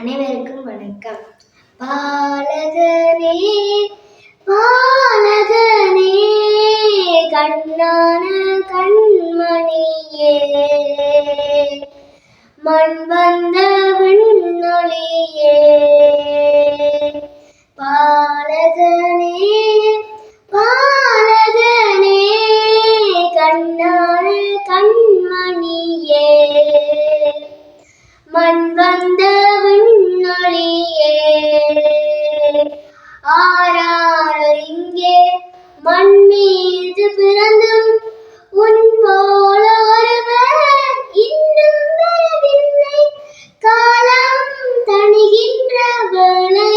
அனைவருக்கும் வணக்கம். பாலகனே பாலகனே கண்ணான கண்மணியே. மண் வந்த விண்ணொழியே பாலகனே பாலகனே கண்ணான கண்மணியே. மண் வந்த விண்ணொளியே ஆராரோ இங்கே மண் மீது பிறந்தும் உன் போல ஒருவர் இன்னும் வரவில்லை. காலம் தணிகின்ற வேளை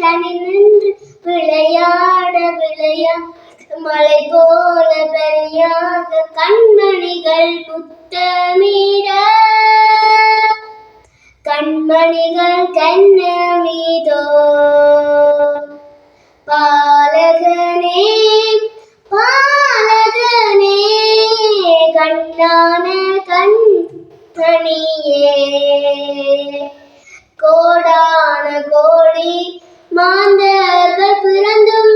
தனி நின்று விளையாட விளையாட மலை போல பெரியாக கண்மணி கண்ணமிதோ பாலகனே பாலகனே கண்ணான கண்மணியே கோடான கோடி மாந்தர்கள் பிறந்தும்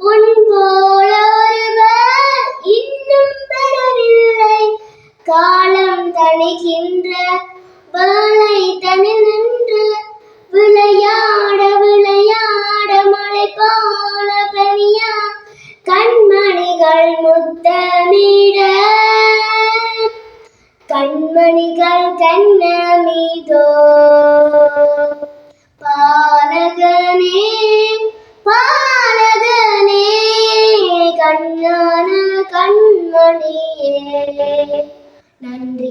உன் போல ஒருவர் இன்னும் பெறவில்லை காலம் தணிகின்ற கண்மணிகள் பாலகனே பாலகனே கண்ணான கண்மணியே நன்றி